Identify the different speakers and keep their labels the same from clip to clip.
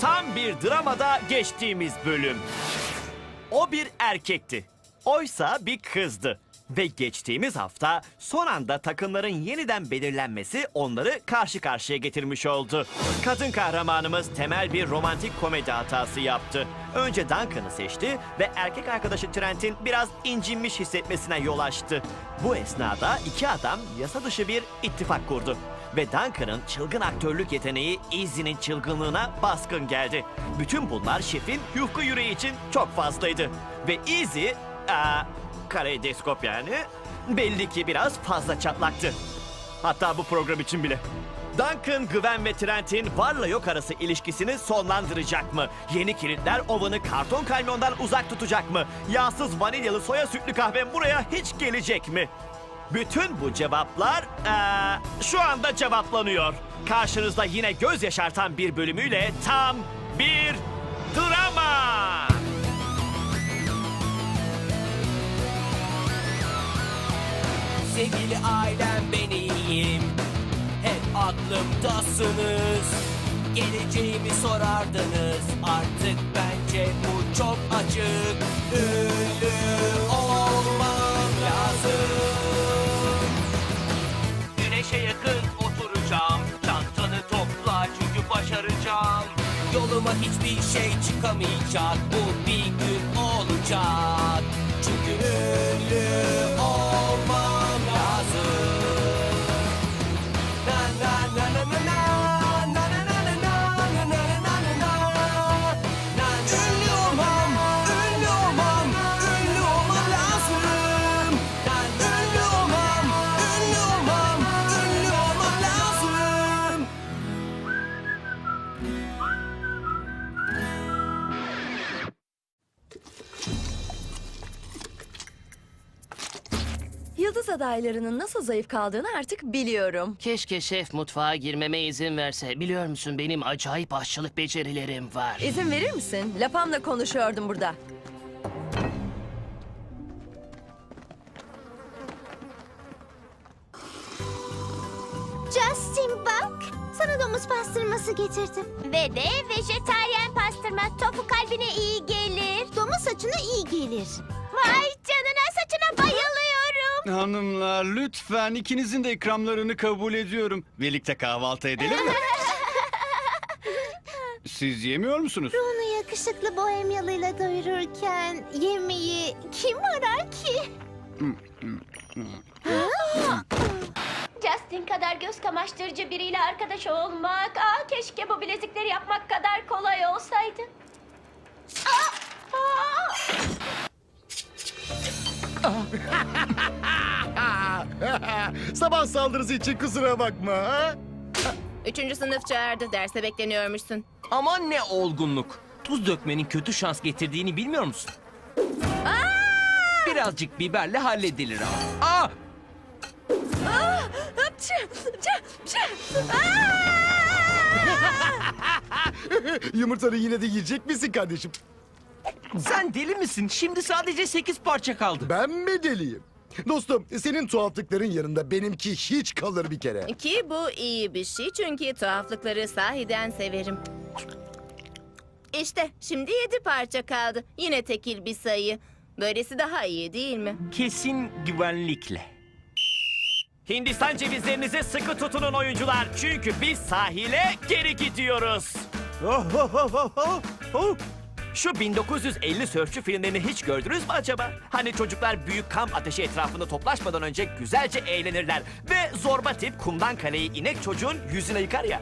Speaker 1: tam bir dramada geçtiğimiz bölüm. O bir erkekti. Oysa bir kızdı. Ve geçtiğimiz hafta son anda takımların yeniden belirlenmesi onları karşı karşıya getirmiş oldu. Kadın kahramanımız temel bir romantik komedi hatası yaptı. Önce Duncan'ı seçti ve erkek arkadaşı Trent'in biraz incinmiş hissetmesine yol açtı. Bu esnada iki adam yasa dışı bir ittifak kurdu. Ve Duncan'ın çılgın aktörlük yeteneği Izzy'nin çılgınlığına baskın geldi. Bütün bunlar şefin yufka yüreği için çok fazlaydı. Ve Izzy, aa, kaleidoskop yani, belli ki biraz fazla çatlaktı. Hatta bu program için bile. Duncan, Gwen ve Trent'in varla yok arası ilişkisini sonlandıracak mı? Yeni kilitler Owen'ı karton kamyondan uzak tutacak mı? Yağsız vanilyalı soya sütlü kahve buraya hiç gelecek mi? Bütün bu cevaplar eee, şu anda cevaplanıyor. Karşınızda yine göz yaşartan bir bölümüyle tam bir drama.
Speaker 2: Sevgili ailem ben iyiyim Hep aklımdasınız Geleceğimi sorardınız Artık bence bu çok açık Ünlü hiçbir şey çıkamayacak Bu bir
Speaker 3: Yıldız adaylarının nasıl zayıf kaldığını artık biliyorum.
Speaker 4: Keşke şef mutfağa girmeme izin verse. Biliyor musun benim acayip aşçılık becerilerim var.
Speaker 3: İzin verir misin? Lapamla konuşuyordum burada.
Speaker 5: Justin bak. Sana domuz pastırması getirdim. Ve de vejetaryen pastırma. Tofu kalbine iyi gelir. Domuz saçına iyi gelir. Vay canına saçına bayılıyorum.
Speaker 6: Hanımlar lütfen ikinizin de ikramlarını kabul ediyorum. Birlikte kahvaltı edelim mi? Siz yemiyor musunuz?
Speaker 5: Onu yakışıklı bohemyalıyla doyururken yemeği kim arar ki? Justin kadar göz kamaştırıcı biriyle arkadaş olmak. Aa, keşke bu bilezikleri yapmak kadar kolay olsaydı. Aa.
Speaker 7: Sabah saldırısı için kusura bakma. Ha?
Speaker 8: Üçüncü sınıf çağırdı. Derse bekleniyormuşsun.
Speaker 2: Aman ne olgunluk. Tuz dökmenin kötü şans getirdiğini bilmiyor musun? Birazcık biberle halledilir ama. Aa!
Speaker 7: Yumurtanı yine de yiyecek misin kardeşim?
Speaker 2: Sen deli misin? Şimdi sadece 8 parça kaldı.
Speaker 7: Ben mi deliyim? Dostum senin tuhaflıkların yanında benimki hiç kalır bir kere.
Speaker 8: Ki bu iyi bir şey çünkü tuhaflıkları sahiden severim. İşte şimdi yedi parça kaldı. Yine tekil bir sayı. Böylesi daha iyi değil mi?
Speaker 2: Kesin güvenlikle.
Speaker 1: Hindistan cevizlerinizi sıkı tutunun oyuncular. Çünkü biz sahile geri gidiyoruz. Oh, oh, oh, oh, oh, oh. Şu 1950 sörfçü filmlerini hiç gördünüz mü acaba? Hani çocuklar büyük kamp ateşi etrafında toplaşmadan önce güzelce eğlenirler. Ve zorba tip kumdan kaleyi inek çocuğun yüzüne yıkar ya.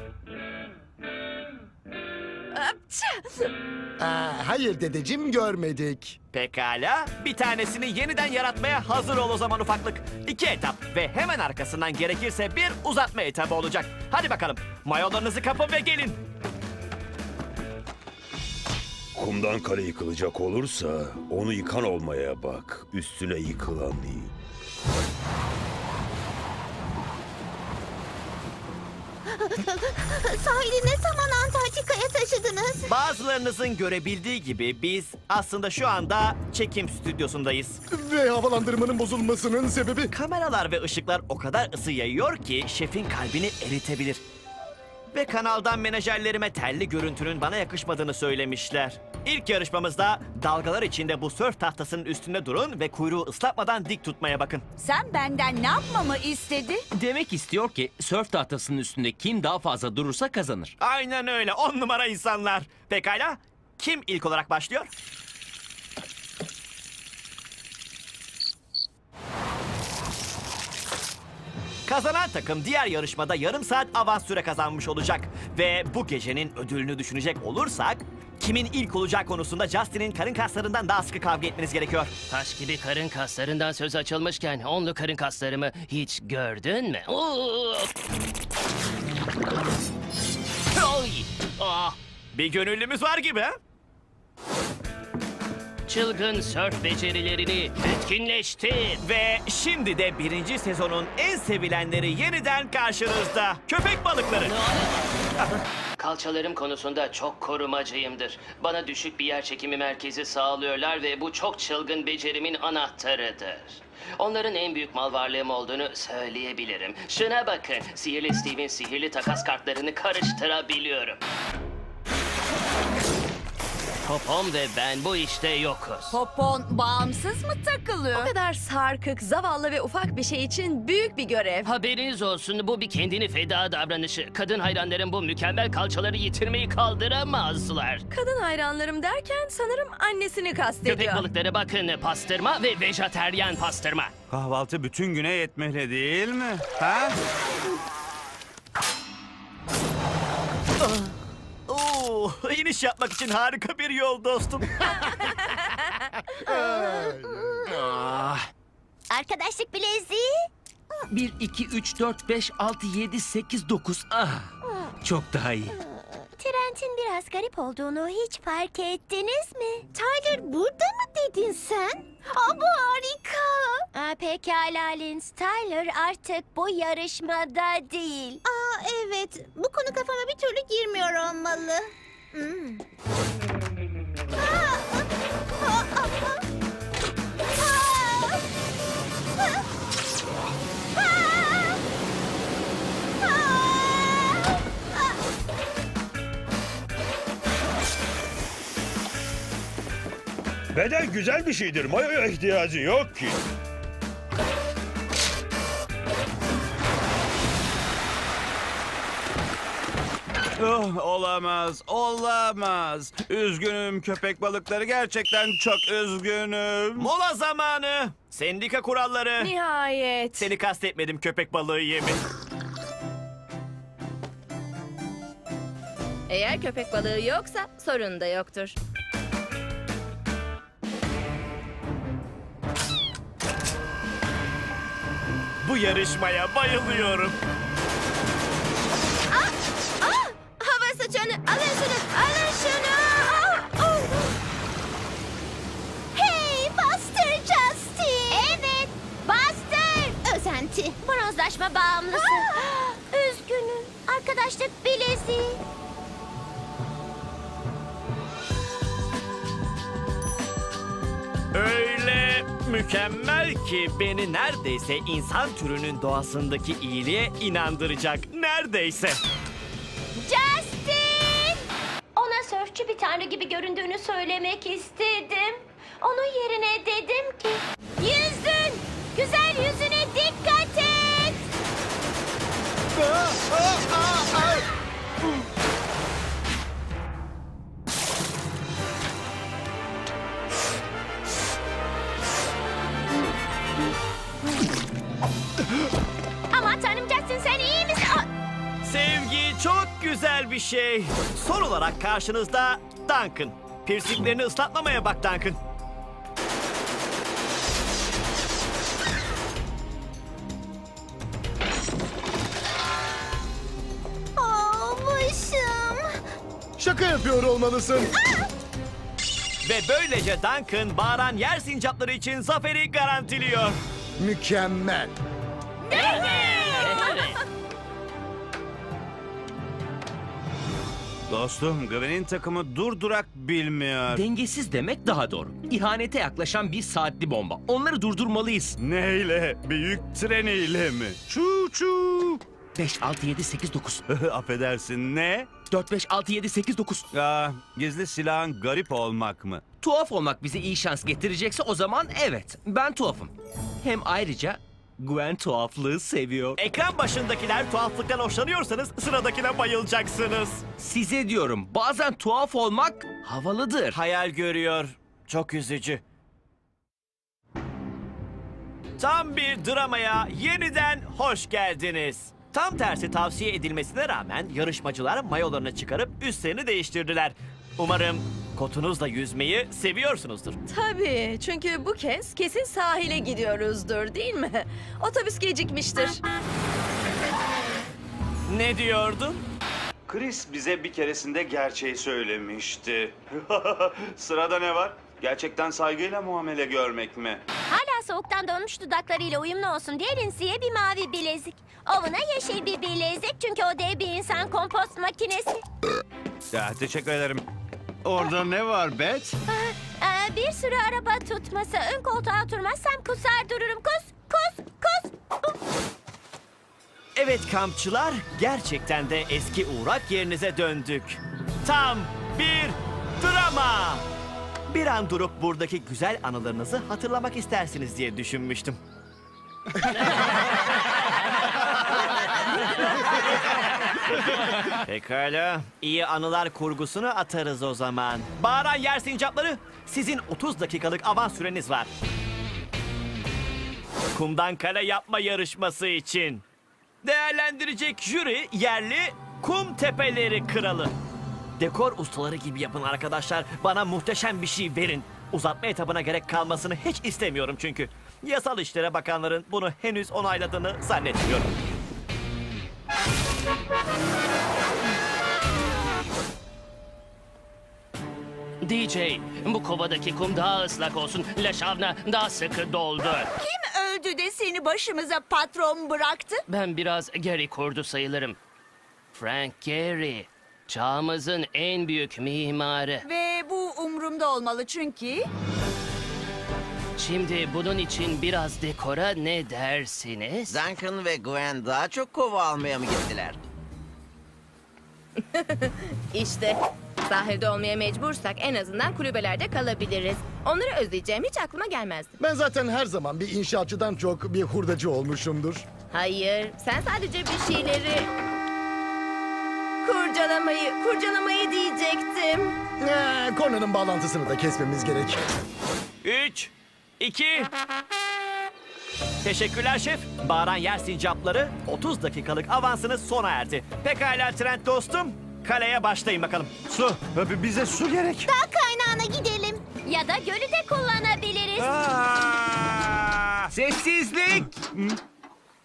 Speaker 7: Aa, hayır dedeciğim görmedik.
Speaker 1: Pekala. Bir tanesini yeniden yaratmaya hazır ol o zaman ufaklık. İki etap ve hemen arkasından gerekirse bir uzatma etabı olacak. Hadi bakalım. Mayolarınızı kapın ve gelin.
Speaker 9: Kumdan kale yıkılacak olursa onu yıkan olmaya bak. Üstüne yıkılan değil.
Speaker 5: Sahili ne zaman Antarktika'ya taşıdınız?
Speaker 1: Bazılarınızın görebildiği gibi biz aslında şu anda çekim stüdyosundayız.
Speaker 7: Ve havalandırmanın bozulmasının sebebi...
Speaker 1: Kameralar ve ışıklar o kadar ısı yayıyor ki şefin kalbini eritebilir. Ve kanaldan menajerlerime telli görüntünün bana yakışmadığını söylemişler. İlk yarışmamızda dalgalar içinde bu sörf tahtasının üstünde durun ve kuyruğu ıslatmadan dik tutmaya bakın.
Speaker 10: Sen benden ne yapmamı istedi?
Speaker 2: Demek istiyor ki sörf tahtasının üstünde kim daha fazla durursa kazanır.
Speaker 1: Aynen öyle. On numara insanlar. Pekala. Kim ilk olarak başlıyor? Kazanan takım diğer yarışmada yarım saat avans süre kazanmış olacak. Ve bu gecenin ödülünü düşünecek olursak... Kimin ilk olacağı konusunda Justin'in karın kaslarından daha sıkı kavga etmeniz gerekiyor.
Speaker 4: Taş gibi karın kaslarından söz açılmışken onlu karın kaslarımı hiç gördün mü? Oo! Oy! Ah!
Speaker 1: Bir gönüllümüz var gibi ha?
Speaker 4: Çılgın sörf becerilerini etkinleştir.
Speaker 1: Ve şimdi de birinci sezonun en sevilenleri yeniden karşınızda. Köpek balıkları.
Speaker 4: Kalçalarım konusunda çok korumacıyımdır. Bana düşük bir yer çekimi merkezi sağlıyorlar ve bu çok çılgın becerimin anahtarıdır. Onların en büyük mal varlığım olduğunu söyleyebilirim. Şuna bakın, sihirli Steve'in sihirli takas kartlarını karıştırabiliyorum. Popom ve ben bu işte yokuz.
Speaker 10: Popon bağımsız mı takılıyor?
Speaker 3: O kadar sarkık, zavallı ve ufak bir şey için büyük bir görev.
Speaker 4: Haberiniz olsun bu bir kendini feda davranışı. Kadın hayranların bu mükemmel kalçaları yitirmeyi kaldıramazlar.
Speaker 3: Kadın hayranlarım derken sanırım annesini kastediyor.
Speaker 4: Köpek balıkları bakın pastırma ve vejeteryan pastırma.
Speaker 6: Kahvaltı bütün güne yetmeli değil mi? Ha?
Speaker 1: Oo, iniş yapmak için harika bir yol dostum.
Speaker 5: Arkadaşlık bileziği.
Speaker 2: 1, 2, 3, 4, 5, 6, 7, 8, 9. Ah, çok daha iyi.
Speaker 5: Trent'in biraz garip olduğunu hiç fark ettiniz mi? Tyler burada mı dedin sen? Aa, bu harika. Aa, pekala Linz. Tyler artık bu yarışmada değil. Aa evet. Bu konu kafama bir türlü girmiyor olmalı.
Speaker 9: Beden güzel bir şeydir. Mayoya ihtiyacı yok ki.
Speaker 6: Oh, olamaz, olamaz. Üzgünüm köpek balıkları gerçekten çok üzgünüm.
Speaker 1: Mola zamanı. Sendika kuralları.
Speaker 3: Nihayet.
Speaker 1: Seni kastetmedim köpek balığı yemi.
Speaker 8: Eğer köpek balığı yoksa sorun da yoktur.
Speaker 1: Bu yarışmaya bayılıyorum.
Speaker 5: Bronzlaşma bağımlısı. Üzgünüm. Arkadaşlık bileziği.
Speaker 1: Öyle mükemmel ki beni neredeyse insan türünün doğasındaki iyiliğe inandıracak. Neredeyse.
Speaker 5: Justin. Ona sörfçü bir tanrı gibi göründüğünü söylemek istedim. Onun yerine dedim ki... Yüzün! Güzel yüzüne Aman tanrım sen iyi misin?
Speaker 1: Sevgi çok güzel bir şey. Son olarak karşınızda Duncan. Piercinglerini ıslatmamaya bak Duncan.
Speaker 7: Yapıyor olmalısın.
Speaker 1: Ve böylece Duncan bağıran yer sincapları için zaferi garantiliyor.
Speaker 7: Mükemmel.
Speaker 6: Dostum Gwen'in takımı durdurak bilmiyor.
Speaker 2: Dengesiz demek daha doğru. İhanete yaklaşan bir saatli bomba. Onları durdurmalıyız.
Speaker 6: Neyle? Büyük treniyle mi? Çu çu.
Speaker 2: 4, 5, 6, 7, 8, 9.
Speaker 6: Affedersin ne?
Speaker 2: 4, 5, 6, 7, 8, 9.
Speaker 6: Aa, gizli silahın garip olmak mı?
Speaker 2: Tuhaf olmak bize iyi şans getirecekse o zaman evet. Ben tuhafım. Hem ayrıca Gwen tuhaflığı seviyor.
Speaker 1: Ekran başındakiler tuhaflıktan hoşlanıyorsanız sıradakine bayılacaksınız.
Speaker 2: Size diyorum bazen tuhaf olmak havalıdır.
Speaker 1: Hayal görüyor. Çok üzücü. Tam bir dramaya yeniden hoş geldiniz. Tam tersi tavsiye edilmesine rağmen yarışmacılar mayolarını çıkarıp üstlerini değiştirdiler. Umarım kotunuzla yüzmeyi seviyorsunuzdur.
Speaker 3: Tabii çünkü bu kez kesin sahile gidiyoruzdur değil mi? Otobüs gecikmiştir.
Speaker 1: Ne diyordun?
Speaker 11: Chris bize bir keresinde gerçeği söylemişti. Sırada ne var? Gerçekten saygıyla muamele görmek mi?
Speaker 5: Hala soğuktan donmuş dudaklarıyla uyumlu olsun diye Lindsay'e bir mavi bilezik. Ovuna yeşil bir bilezik çünkü o dev bir insan kompost makinesi.
Speaker 6: Ya, teşekkür ederim. Orada ne var Bet?
Speaker 5: Aa, bir sürü araba tutması. Ön koltuğa oturmazsam kusar dururum. Kus, kus, kus.
Speaker 1: Evet kampçılar, gerçekten de eski uğrak yerinize döndük. Tam bir drama. Bir an durup buradaki güzel anılarınızı hatırlamak istersiniz diye düşünmüştüm. Pekala, iyi anılar kurgusunu atarız o zaman. Bağıran yer sincapları, sizin 30 dakikalık avans süreniz var. Kumdan kale yapma yarışması için. Değerlendirecek jüri yerli kum tepeleri kralı. Dekor ustaları gibi yapın arkadaşlar. Bana muhteşem bir şey verin. Uzatma etabına gerek kalmasını hiç istemiyorum çünkü. Yasal İşlere Bakanların bunu henüz onayladığını zannetmiyorum.
Speaker 4: DJ, bu kovadaki kum daha ıslak olsun. Laşavna daha sıkı doldur.
Speaker 10: Kim öldü de seni başımıza patron bıraktı?
Speaker 4: Ben biraz Gary kurdu sayılırım. Frank Gehry, çağımızın en büyük mimarı.
Speaker 10: Ve bu umurumda olmalı çünkü...
Speaker 4: Şimdi bunun için biraz dekora ne dersiniz?
Speaker 12: Duncan ve Gwen daha çok kova almaya mı gittiler?
Speaker 8: İşte sahilde olmaya mecbursak en azından kulübelerde kalabiliriz. Onları özleyeceğim hiç aklıma gelmezdi.
Speaker 7: Ben zaten her zaman bir inşaatçıdan çok bir hurdacı olmuşumdur.
Speaker 8: Hayır, sen sadece bir şeyleri... Kurcalamayı, kurcalamayı diyecektim.
Speaker 7: Ee, Corna'nın bağlantısını da kesmemiz gerek.
Speaker 1: 3, 2... Teşekkürler şef. Bağıran yer sincapları 30 dakikalık avansınız sona erdi. Pekala Trent dostum. Kaleye başlayın bakalım.
Speaker 6: Su. Bize su gerek.
Speaker 5: Dağ kaynağına gidelim. Ya da gölü de kullanabiliriz.
Speaker 2: Sessizlik!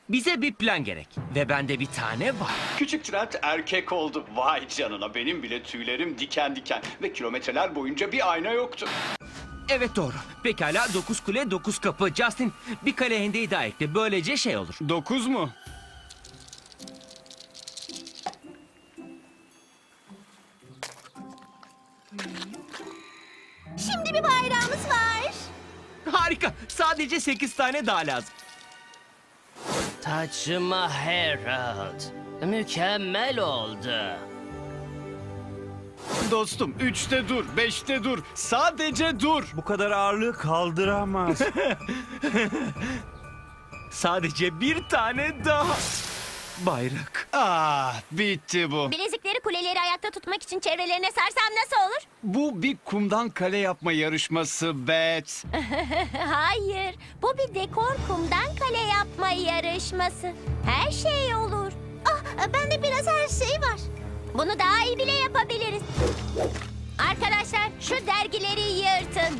Speaker 2: Bize bir plan gerek. Ve bende bir tane var.
Speaker 11: Küçük Trent erkek oldu. Vay canına benim bile tüylerim diken diken. Ve kilometreler boyunca bir ayna yoktu.
Speaker 2: Evet doğru. Pekala 9 kule 9 kapı. Justin bir kale hendeyi daha ekle. Böylece şey olur.
Speaker 6: Dokuz mu?
Speaker 5: Şimdi bir bayrağımız var.
Speaker 2: Harika. Sadece 8 tane daha lazım.
Speaker 4: Taçma Herald. Mükemmel oldu.
Speaker 6: Dostum üçte dur, beşte dur. Sadece dur. Bu kadar ağırlığı kaldıramaz.
Speaker 2: Sadece bir tane daha. Bayrak.
Speaker 6: ah bitti bu.
Speaker 5: Bilezikleri kuleleri ayakta tutmak için çevrelerine sarsam nasıl olur?
Speaker 6: Bu bir kumdan kale yapma yarışması Bet.
Speaker 5: Hayır, bu bir dekor kumdan kale yapma yarışması. Her şey olur. Ah, bende biraz her şey var. Bunu daha iyi bile yapabiliriz. Arkadaşlar, şu dergileri yırtın.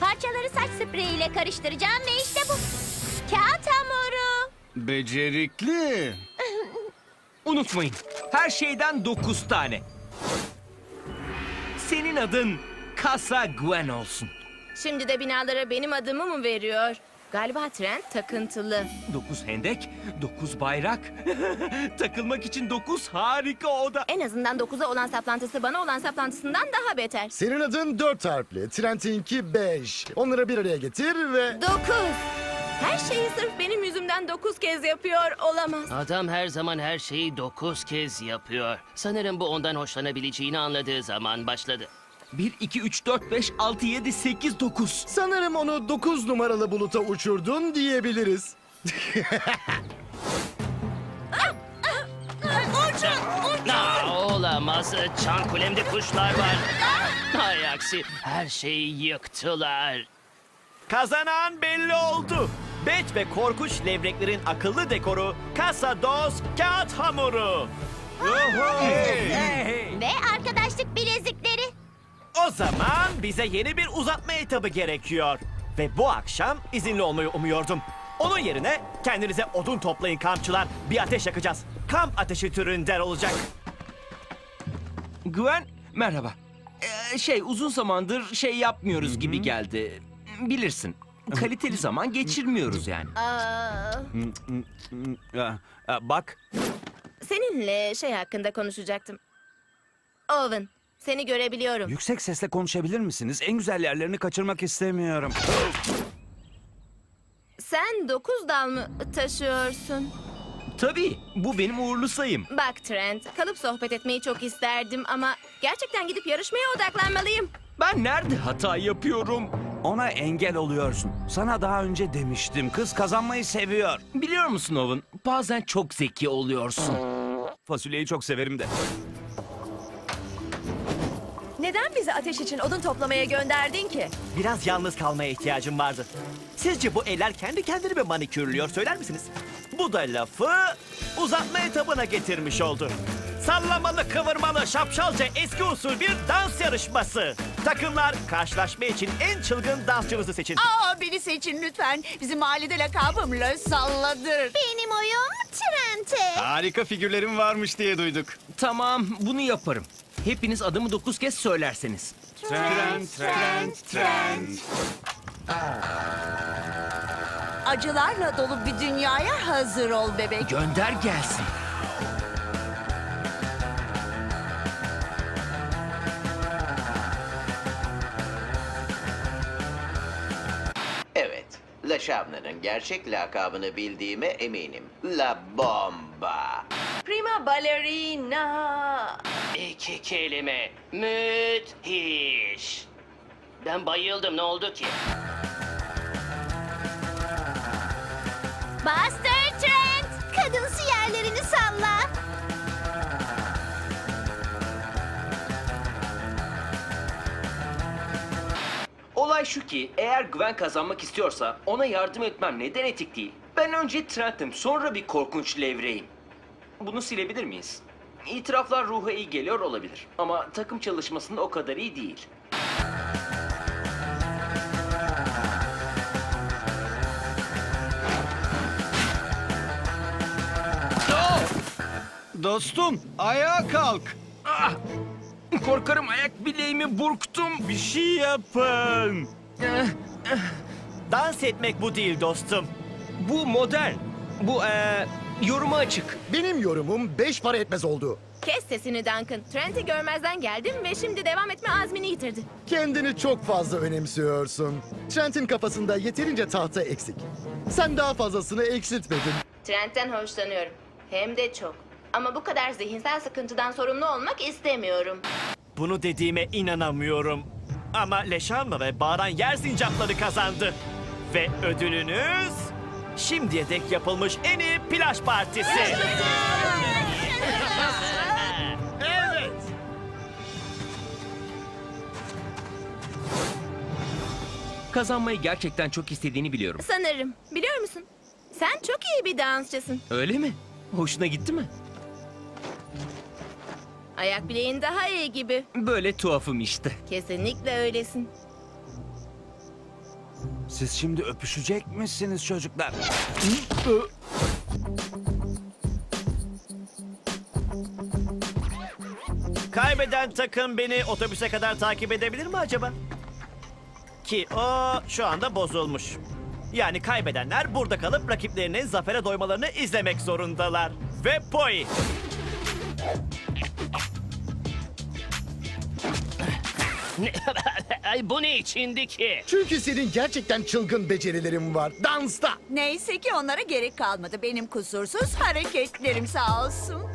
Speaker 5: Parçaları saç spreyiyle karıştıracağım ve işte bu. Kağıt hamuru.
Speaker 6: Becerikli.
Speaker 2: Unutmayın. Her şeyden 9 tane. Senin adın Kasa Gwen olsun.
Speaker 8: Şimdi de binalara benim adımı mı veriyor? Galiba Trent takıntılı.
Speaker 2: 9 hendek, 9 bayrak. Takılmak için 9 harika oda.
Speaker 8: En azından 9'a olan saplantısı bana olan saplantısından daha beter.
Speaker 7: Senin adın dört harfli, Trent'inki beş. Onları bir araya getir ve...
Speaker 8: 9. Her şeyi sırf benim yüzümden dokuz kez yapıyor olamaz.
Speaker 4: Adam her zaman her şeyi dokuz kez yapıyor. Sanırım bu ondan hoşlanabileceğini anladığı zaman başladı.
Speaker 2: 1, 2, 3, 4, 5, 6, 7, 8, 9.
Speaker 7: Sanırım onu 9 numaralı buluta uçurdun diyebiliriz.
Speaker 4: Aa, olamaz. Çan kulemde kuşlar var. Hay aksi her şeyi yıktılar.
Speaker 1: Kazanan belli oldu. Bet ve korkunç levreklerin akıllı dekoru Casa Dos Kağıt Hamuru.
Speaker 5: Ve arkadaşlık bilezikleri.
Speaker 1: O zaman bize yeni bir uzatma etabı gerekiyor. Ve bu akşam izinli olmayı umuyordum. Onun yerine kendinize odun toplayın kampçılar. Bir ateş yakacağız. Kamp ateşi türünden olacak.
Speaker 2: Gwen, merhaba. Ee, şey, uzun zamandır şey yapmıyoruz gibi geldi. Bilirsin. Kaliteli zaman geçirmiyoruz yani.
Speaker 8: Aa,
Speaker 6: Bak,
Speaker 8: seninle şey hakkında konuşacaktım. Owen, seni görebiliyorum.
Speaker 6: yüksek sesle konuşabilir misiniz? En güzel yerlerini kaçırmak istemiyorum.
Speaker 8: Sen dokuz dal mı taşıyorsun?
Speaker 2: Tabii, bu benim uğurlu sayım.
Speaker 8: Bak Trent, kalıp sohbet etmeyi çok isterdim ama gerçekten gidip yarışmaya odaklanmalıyım.
Speaker 2: Ben nerede hata yapıyorum?
Speaker 6: Ona engel oluyorsun. Sana daha önce demiştim. Kız kazanmayı seviyor.
Speaker 2: Biliyor musun Owen, bazen çok zeki oluyorsun.
Speaker 6: Fasulyeyi çok severim de.
Speaker 3: Neden bizi ateş için odun toplamaya gönderdin ki?
Speaker 1: Biraz yalnız kalmaya ihtiyacım vardı. Sizce bu eller kendi kendini mi manikürlüyor söyler misiniz? Bu da lafı uzatma etabına getirmiş oldu. Sallamalı, kıvırmalı, şapşalca eski usul bir dans yarışması. Takımlar karşılaşma için en çılgın dansçınızı seçin.
Speaker 10: Aa beni seçin lütfen. Bizim mahallede lakabım Le Salladır.
Speaker 5: Benim oyum Trent'e.
Speaker 6: Harika figürlerim varmış diye duyduk.
Speaker 2: Tamam, bunu yaparım. Hepiniz adımı dokuz kez söylerseniz.
Speaker 6: Trend, trend, trend.
Speaker 10: Acılarla dolu bir dünyaya hazır ol bebek.
Speaker 2: Gönder gelsin.
Speaker 12: La Şavna'nın gerçek lakabını bildiğime eminim. La Bomba.
Speaker 3: Prima ballerina.
Speaker 4: İki kelime. Müthiş. Ben bayıldım ne oldu ki?
Speaker 5: Buster Trent. Kadınsı yerlerini salla.
Speaker 2: Olay şu ki eğer Gwen kazanmak istiyorsa ona yardım etmem neden etik değil? Ben önce Trent'im sonra bir korkunç levreyim. Bunu silebilir miyiz? İtiraflar ruha iyi geliyor olabilir ama takım çalışmasında o kadar iyi değil.
Speaker 6: Dostum, ayağa kalk.
Speaker 2: Ah! Korkarım ayak bileğimi burktum.
Speaker 6: Bir şey yapın.
Speaker 2: Eh,
Speaker 1: Dans etmek bu değil dostum.
Speaker 2: Bu modern. Bu eee yoruma açık.
Speaker 7: Benim yorumum 5 para etmez oldu.
Speaker 8: Kes sesini Duncan. Trent'i görmezden geldim ve şimdi devam etme azmini yitirdi.
Speaker 7: Kendini çok fazla önemsiyorsun. Trent'in kafasında yeterince tahta eksik. Sen daha fazlasını eksiltmedin.
Speaker 8: Trent'ten hoşlanıyorum. Hem de çok. Ama bu kadar zihinsel sıkıntıdan sorumlu olmak istemiyorum.
Speaker 1: Bunu dediğime inanamıyorum. Ama Leşanma ve Bağıran Yer Sincapları kazandı. Ve ödülünüz... Şimdiye dek yapılmış en iyi plaj partisi. evet.
Speaker 2: Kazanmayı gerçekten çok istediğini biliyorum.
Speaker 8: Sanırım. Biliyor musun? Sen çok iyi bir dansçısın.
Speaker 2: Öyle mi? Hoşuna gitti mi?
Speaker 8: Ayak bileğin daha iyi gibi.
Speaker 2: Böyle tuhafım işte.
Speaker 8: Kesinlikle öylesin.
Speaker 6: Siz şimdi öpüşecek misiniz çocuklar?
Speaker 1: Kaybeden takım beni otobüse kadar takip edebilir mi acaba? Ki o şu anda bozulmuş. Yani kaybedenler burada kalıp rakiplerinin zafere doymalarını izlemek zorundalar. Ve Poi.
Speaker 4: Ay bu ne içindi ki?
Speaker 7: Çünkü senin gerçekten çılgın becerilerin var. Dansta.
Speaker 10: Neyse ki onlara gerek kalmadı. Benim kusursuz hareketlerim sağ olsun.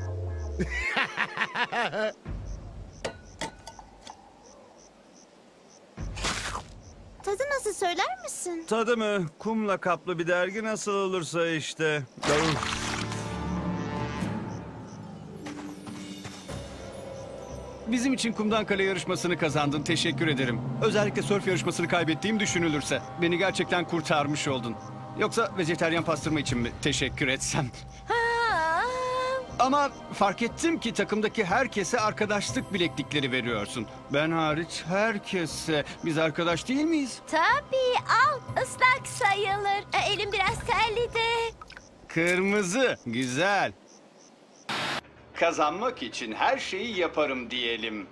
Speaker 5: Tadı nasıl söyler misin?
Speaker 11: Tadı mı? Kumla kaplı bir dergi nasıl olursa işte. Uf.
Speaker 6: Bizim için kumdan kale yarışmasını kazandın. Teşekkür ederim. Özellikle sörf yarışmasını kaybettiğim düşünülürse. Beni gerçekten kurtarmış oldun. Yoksa vejeteryan pastırma için mi teşekkür etsem? Ama fark ettim ki takımdaki herkese arkadaşlık bileklikleri veriyorsun. Ben hariç herkese. Biz arkadaş değil miyiz?
Speaker 5: Tabii al ıslak sayılır. E, elim biraz terli de.
Speaker 6: Kırmızı. Güzel. Kazanmak için her şeyi yaparım diyelim.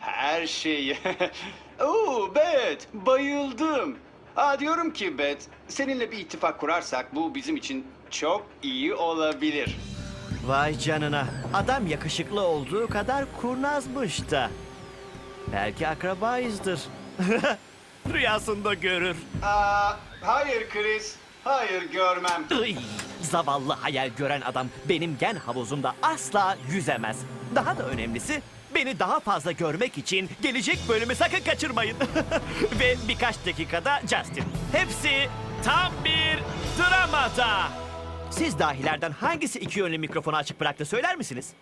Speaker 6: Her şeyi. Oo Bet, bayıldım. Aa, diyorum ki Bet, seninle bir ittifak kurarsak bu bizim için çok iyi olabilir.
Speaker 1: Vay canına. Adam yakışıklı olduğu kadar kurnazmış da. Belki akrabayızdır. Rüyasında görür.
Speaker 6: Aa, hayır Chris, hayır görmem.
Speaker 1: Iy, zavallı hayal gören adam benim gen havuzumda asla yüzemez. Daha da önemlisi beni daha fazla görmek için gelecek bölümü sakın kaçırmayın. Ve birkaç dakikada Justin. Hepsi tam bir dramada. Siz dahilerden hangisi iki yönlü mikrofonu açık bıraktı söyler misiniz?